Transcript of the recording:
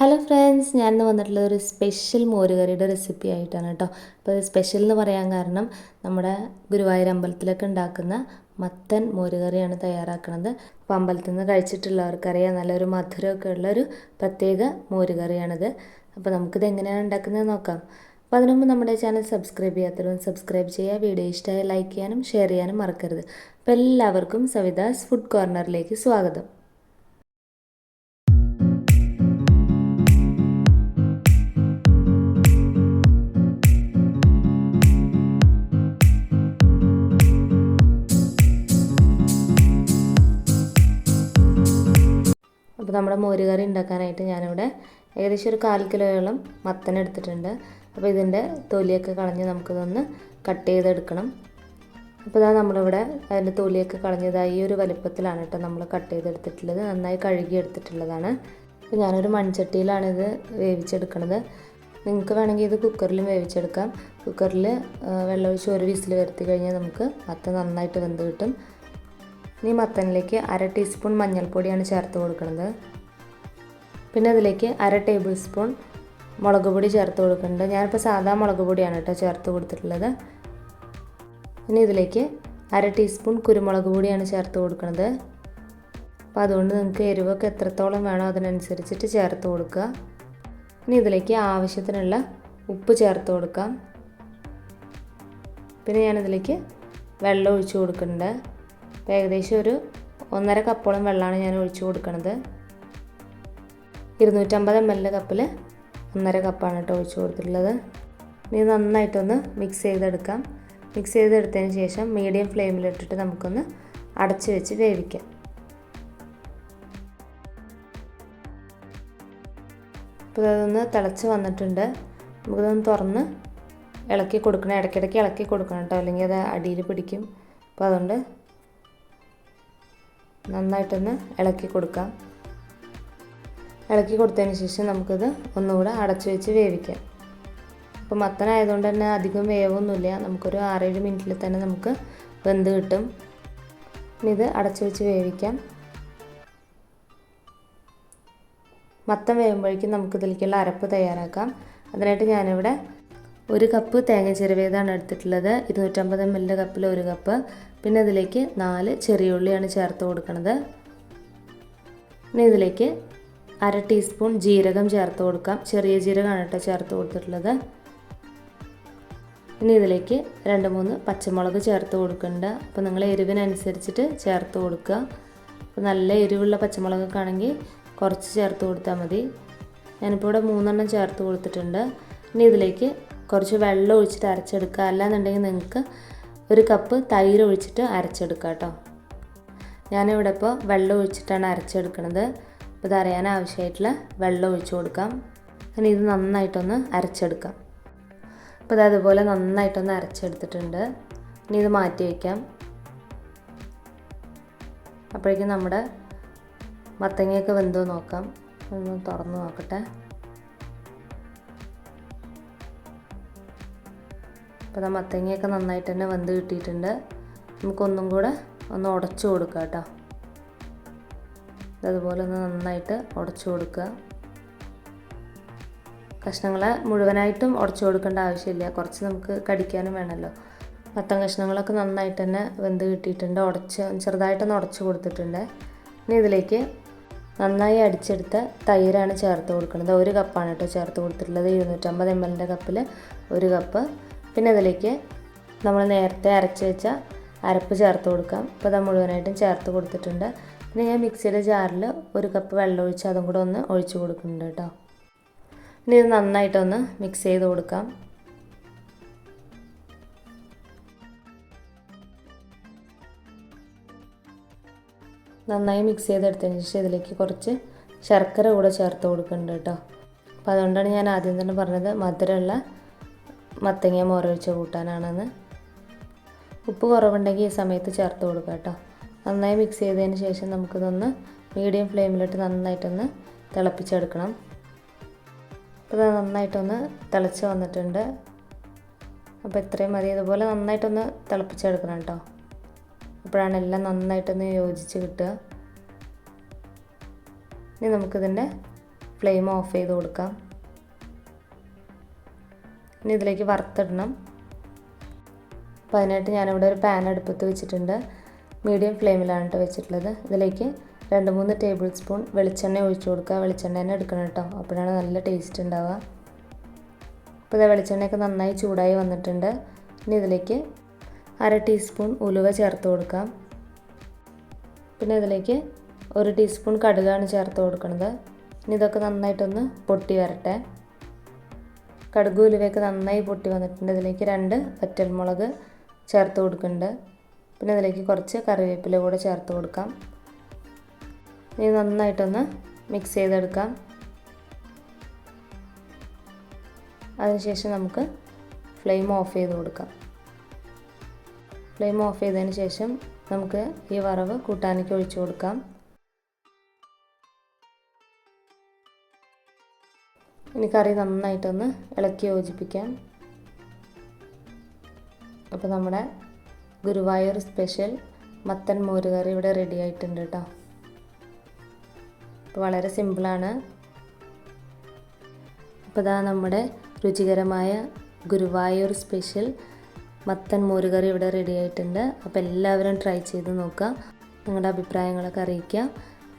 Hello friends ഞാൻ ഇന്ന് വന്നിട്ടുള്ള ഒരു സ്പെഷ്യൽ മോരുകറിയുടെ റെസിപ്പി ആയിട്ടാണ് കേട്ടോ. അപ്പോൾ സ്പെഷ്യൽ എന്ന് പറയാൻ കാരണം നമ്മുടെ ഗുരുവായൂർ അമ്പലത്തിലൊക്കെ ഉണ്ടാക്കുന്ന മത്തൻ മോരുകറിയാണ് തയ്യാറാക്കുന്നത് അപ്പോൾ അമ്പലത്തിൽ നിന്ന് കഴിച്ചിട്ടുള്ളവർക്കറിയാം നല്ലൊരു മധുരമൊക്കെ ഉള്ളൊരു പ്രത്യേക മോരുകറിയാണിത്. അപ്പോൾ നമുക്കിത് എങ്ങനെയാണ് ഉണ്ടാക്കുന്നത് നോക്കാം. അപ്പോൾ അതിനു മുമ്പ് നമ്മുടെ ചാനൽ സബ്സ്ക്രൈബ് ചെയ്യാത്തവരും സബ്സ്ക്രൈബ് ചെയ്യുക വീഡിയോ ഇഷ്ടമായി ലൈക്ക് ചെയ്യാനും ഷെയർ ചെയ്യാനും മറക്കരുത്. അപ്പോൾ എല്ലാവർക്കും സവിതാസ് ഫുഡ് കോർണറിലേക്ക് സ്വാഗതം. അപ്പോൾ നമ്മുടെ മോരുകറി ഉണ്ടാക്കാനായിട്ട് ഞാനിവിടെ ഏകദേശം ഒരു കാൽ കിലോയോളം മത്തൻ എടുത്തിട്ടുണ്ട്. അപ്പോൾ ഇതിന്റെ തൊലിയൊക്കെ കളഞ്ഞ് നമുക്കിതൊന്ന് കട്ട് ചെയ്തെടുക്കണം. അപ്പോൾ ഇതാ നമ്മളിവിടെ അതിന്റെ തൊലിയൊക്കെ കളഞ്ഞത് ഈ ഒരു വലിപ്പത്തിലാണ് കേട്ടോ നമ്മൾ കട്ട് ചെയ്തെടുത്തിട്ടുള്ളത്. നന്നായി കഴുകി എടുത്തിട്ടുള്ളതാണ്. അപ്പോൾ ഞാനൊരു മൺചട്ടിയിലാണ് ഇത് വേവിച്ചെടുക്കണത്. നിങ്ങൾക്ക് വേണമെങ്കിൽ ഇത് കുക്കറിലും വേവിച്ചെടുക്കാം. കുക്കറിൽ വെള്ളമൊഴിച്ച് ഒരു വിസിൽ വരുത്തി കഴിഞ്ഞാൽ നമുക്ക് മത്തൻ നന്നായിട്ട് വെന്ത് കിട്ടും. ഇനി മത്തനിലേക്ക് അര ടീസ്പൂൺ മഞ്ഞൾപ്പൊടിയാണ് ചേർത്ത് കൊടുക്കുന്നത്. പിന്നെ അതിലേക്ക് അര ടേബിൾ സ്പൂൺ മുളക് പൊടി ചേർത്ത് കൊടുക്കുന്നുണ്ട്. ഞാനിപ്പോൾ സാധാ മുളക് പൊടിയാണ് കേട്ടോ ചേർത്ത് കൊടുത്തിട്ടുള്ളത്. ഇനി ഇതിലേക്ക് അര ടീസ്പൂൺ കുരുമുളക് പൊടിയാണ് ചേർത്ത് കൊടുക്കുന്നത്. അപ്പോൾ അതുകൊണ്ട് നിങ്ങൾക്ക് എരിവൊക്കെ എത്രത്തോളം വേണോ അതിനനുസരിച്ചിട്ട് ചേർത്ത് കൊടുക്കുക. ഇനി ഇതിലേക്ക് ആവശ്യത്തിനുള്ള ഉപ്പ് ചേർത്ത് കൊടുക്കാം. പിന്നെ ഞാനിതിലേക്ക് വെള്ളം ഒഴിച്ച് കൊടുക്കുന്നുണ്ട്. അപ്പോൾ ഏകദേശം ഒരു ഒന്നര കപ്പോളം വെള്ളമാണ് ഞാൻ ഒഴിച്ചു കൊടുക്കുന്നത് ഇരുന്നൂറ്റമ്പത് എം എൽ കപ്പിൽ ഒന്നര കപ്പാണ് കേട്ടോ ഒഴിച്ചു കൊടുത്തിട്ടുള്ളത്. ഇനി നന്നായിട്ടൊന്ന് മിക്സ് ചെയ്തെടുക്കാം. മിക്സ് ചെയ്തെടുത്തതിന് ശേഷം മീഡിയം ഫ്ലെയിമിലിട്ടിട്ട് നമുക്കൊന്ന് അടച്ച് വെച്ച് വേവിക്കാം. അപ്പോൾ അതൊന്ന് തിളച്ച് വന്നിട്ടുണ്ട്. നമുക്കതൊന്ന് തുറന്ന് ഇളക്കി കൊടുക്കണം. ഇടയ്ക്കിടയ്ക്ക് ഇളക്കി കൊടുക്കണം കേട്ടോ. അല്ലെങ്കിൽ അത് അടിയിൽ പിടിക്കും. അപ്പോൾ അതുകൊണ്ട് നന്നായിട്ടൊന്ന് ഇളക്കി കൊടുക്കാം. ഇളക്കി കൊടുത്തതിന് ശേഷം നമുക്കിത് ഒന്നുകൂടെ അടച്ചു വെച്ച് വേവിക്കാം. അപ്പോൾ മത്തനായതുകൊണ്ട് തന്നെ അധികം വേവൊന്നുമില്ല. നമുക്കൊരു ആറേഴ് മിനിറ്റിൽ തന്നെ നമുക്ക് വെന്ത് കിട്ടും. ഇനി ഇത് അടച്ചു വെച്ച് വേവിക്കാം. മത്തം വേകുമ്പോഴേക്കും നമുക്ക് ഇതിലേക്കുള്ള അരപ്പ് തയ്യാറാക്കാം. അതിനായിട്ട് ഞാനിവിടെ ഒരു കപ്പ് തേങ്ങ ചിരവേതാണ് എടുത്തിട്ടുള്ളത്. ഇരുന്നൂറ്റമ്പത് എം എല്ലിന്റെ കപ്പിൽ ഒരു കപ്പ് പിന്നെ ഇതിലേക്ക് നാല് ചെറിയ ഉള്ളിയാണ് ചേർത്ത് കൊടുക്കുന്നത് പിന്നെ ഇതിലേക്ക് അര ടീസ്പൂൺ ജീരകം ചേർത്ത് കൊടുക്കാം. ചെറിയ ജീരകമാണ് കേട്ടോ ചേർത്ത് കൊടുത്തിട്ടുള്ളത്. ഇനി ഇതിലേക്ക് രണ്ട് മൂന്ന് പച്ചമുളക് ചേർത്ത് കൊടുക്കുന്നുണ്ട് അപ്പോൾ നിങ്ങൾ എരിവിനനുസരിച്ചിട്ട് ചേർത്ത് കൊടുക്കുക. അപ്പോൾ നല്ല എരിവുള്ള പച്ചമുളകൊക്കെ ആണെങ്കിൽ കുറച്ച് ചേർത്ത് കൊടുത്താൽ മതി. ഞാനിപ്പോൾ ഇവിടെ മൂന്നെണ്ണം ചേർത്ത് കൊടുത്തിട്ടുണ്ട്. ഇനി ഇതിലേക്ക് കുറച്ച് വെള്ളം ഒഴിച്ചിട്ട് അരച്ചെടുക്കുക. അല്ലാന്നുണ്ടെങ്കിൽ നിങ്ങൾക്ക് ഒരു കപ്പ് തൈര് ഒഴിച്ചിട്ട് അരച്ചെടുക്കുക കേട്ടോ. ഞാനിവിടെ ഇപ്പോൾ വെള്ളം ഒഴിച്ചിട്ടാണ് അരച്ചെടുക്കുന്നത് അപ്പോൾ ഇത് ആവശ്യമായിട്ടുള്ള വെള്ളം ഒഴിച്ചു കൊടുക്കാം. ഇനി ഇത് നന്നായിട്ടൊന്ന് അരച്ചെടുക്കാം. അപ്പോൾ ഇത് അതുപോലെ നന്നായിട്ടൊന്ന് അരച്ചെടുത്തിട്ടുണ്ട്. ഇനി ഇത് മാറ്റി വയ്ക്കാം. അപ്പോഴേക്കും നമ്മുടെ മത്തങ്ങയൊക്കെ വെന്തോ നോക്കാം. ഒന്ന് തുറന്ന് നോക്കട്ടെ. അപ്പോൾ ആ മത്തങ്ങയൊക്കെ നന്നായിട്ട് തന്നെ വെന്ത് കിട്ടിയിട്ടുണ്ട്. നമുക്കൊന്നും കൂടെ ഒന്ന് ഉടച്ചു കൊടുക്കുക കേട്ടോ. അതുപോലെ ഒന്ന് നന്നായിട്ട് ഉടച്ചു കൊടുക്കുക. കഷ്ണങ്ങളെ മുഴുവനായിട്ടും ഉടച്ചു കൊടുക്കേണ്ട ആവശ്യമില്ല. കുറച്ച് നമുക്ക് കടിക്കാനും വേണമല്ലോ. മത്തൻ കഷ്ണങ്ങളൊക്കെ നന്നായിട്ട് തന്നെ വെന്ത് കിട്ടിയിട്ടുണ്ട്. ഉടച്ച് ചെറുതായിട്ടൊന്ന് ഉടച്ചു കൊടുത്തിട്ടുണ്ട്. ഇനി ഇതിലേക്ക് നന്നായി അടിച്ചെടുത്ത തൈരാണ് ചേർത്ത് കൊടുക്കുന്നത്. ഒരു കപ്പാണ് കേട്ടോ ചേർത്ത് കൊടുത്തിട്ടുള്ളത്. ഇരുന്നൂറ്റമ്പത് എം എല്ലിന്റെ കപ്പിൽ ഒരു കപ്പ് പിന്നെ അതിലേക്ക് നമ്മൾ നേരത്തെ അരച്ച് വെച്ച അരപ്പ് ചേർത്ത് കൊടുക്കാം. ഇപ്പോൾ അത് മുഴുവനായിട്ടും ചേർത്ത് കൊടുത്തിട്ടുണ്ട്. പിന്നെ ഞാൻ മിക്സിയുടെ ജാറിൽ ഒരു കപ്പ് വെള്ളം ഒഴിച്ച് അതും കൂടെ ഒന്ന് ഒഴിച്ച് കൊടുക്കുന്നുണ്ട് കേട്ടോ. ഇനി ഇത് നന്നായിട്ടൊന്ന് മിക്സ് ചെയ്ത് കൊടുക്കാം. നന്നായി മിക്സ് ചെയ്തെടുത്തതിന് ശേഷം ഇതിലേക്ക് കുറച്ച് ശർക്കര കൂടെ ചേർത്ത് കൊടുക്കുന്നുണ്ട് കേട്ടോ. അപ്പോൾ അതുകൊണ്ടാണ് ഞാൻ ആദ്യം തന്നെ പറഞ്ഞത് മധുരമുള്ള മത്തങ്ങ മോരൊഴിച്ച കൂട്ടാനാണെന്ന്. ഉപ്പ് കുറവുണ്ടെങ്കിൽ ഈ സമയത്ത് ചേർത്ത് കൊടുക്കുക കേട്ടോ. നന്നായി മിക്സ് ചെയ്തതിന് ശേഷം നമുക്കിതൊന്ന് മീഡിയം ഫ്ലെയിമിലിട്ട് നന്നായിട്ടൊന്ന് തിളപ്പിച്ചെടുക്കണം. അപ്പോൾ ഇത് നന്നായിട്ടൊന്ന് തിളച്ച് വന്നിട്ടുണ്ട്. അപ്പോൾ ഇത്രയും മതി. ഇതുപോലെ നന്നായിട്ടൊന്ന് തിളപ്പിച്ചെടുക്കണം കേട്ടോ. അപ്പോഴാണ് എല്ലാം നന്നായിട്ടൊന്ന് യോജിച്ച് കിട്ടുക. ഇനി നമുക്കിതിന്റെ ഫ്ലെയിം ഓഫ് ചെയ്ത് കൊടുക്കാം. ഇനി ഇതിലേക്ക് വറുത്തിടണം. അപ്പോൾ അതിനായിട്ട് ഞാനിവിടെ ഒരു പാൻ അടുപ്പത്ത് വെച്ചിട്ടുണ്ട്. മീഡിയം ഫ്ലെയിമിലാണ് കേട്ടോ വെച്ചിട്ടുള്ളത്. ഇതിലേക്ക് രണ്ട് മൂന്ന് ടേബിൾ സ്പൂൺ വെളിച്ചെണ്ണ ഒഴിച്ചു കൊടുക്കുക. വെളിച്ചെണ്ണ തന്നെ എടുക്കണം കേട്ടോ അപ്പോഴാണ് നല്ല ടേസ്റ്റ് ഉണ്ടാവുക. അപ്പോൾ ഇതാ വെളിച്ചെണ്ണയൊക്കെ നന്നായി ചൂടായി വന്നിട്ടുണ്ട്. ഇനി ഇതിലേക്ക് അര ടീസ്പൂൺ ഉലുവ ചേർത്ത് കൊടുക്കാം. പിന്നെ ഇതിലേക്ക് ഒരു ടീസ്പൂൺ കടുകാണ് ചേർത്ത് കൊടുക്കുന്നത് ഇനി ഇതൊക്കെ നന്നായിട്ടൊന്ന് പൊട്ടി വരട്ടെ. കടുക് ഉലുവയൊക്കെ നന്നായി പൊട്ടി വന്നിട്ടുണ്ട്. ഇതിലേക്ക് രണ്ട് വറ്റൽമുളക് ചേർത്ത് കൊടുക്കുന്നുണ്ട്. പിന്നെ അതിലേക്ക് കുറച്ച് കറിവേപ്പില കൂടെ ചേർത്ത് കൊടുക്കാം. ഇനി നന്നായിട്ടൊന്ന് മിക്സ് ചെയ്തെടുക്കാം. അതിനുശേഷം നമുക്ക് ഫ്ലെയിം ഓഫ് ചെയ്ത് കൊടുക്കാം. ഫ്ലെയിം ഓഫ് ചെയ്തതിന് ശേഷം നമുക്ക് ഈ വറവ് കൂട്ടാനിക്ക് ഒഴിച്ചു കൊടുക്കാം. ഇനി കറി നന്നായിട്ടൊന്ന് ഇളക്കി യോജിപ്പിക്കാം. അപ്പോൾ നമ്മുടെ ഗുരുവായൂർ സ്പെഷ്യൽ മത്തൻ മോര് കറി ഇവിടെ റെഡി ആയിട്ടുണ്ട് കേട്ടോ അപ്പോൾ വളരെ സിമ്പിളാണ് അപ്പോൾ ഇതാ നമ്മുടെ രുചികരമായ ഗുരുവായൂർ സ്പെഷ്യൽ മത്തൻ മോരുകറി ഇവിടെ റെഡി ആയിട്ടുണ്ട്. അപ്പോൾ എല്ലാവരും ട്രൈ ചെയ്ത് നോക്കുക. നിങ്ങളുടെ അഭിപ്രായങ്ങളൊക്കെ അറിയിക്കുക.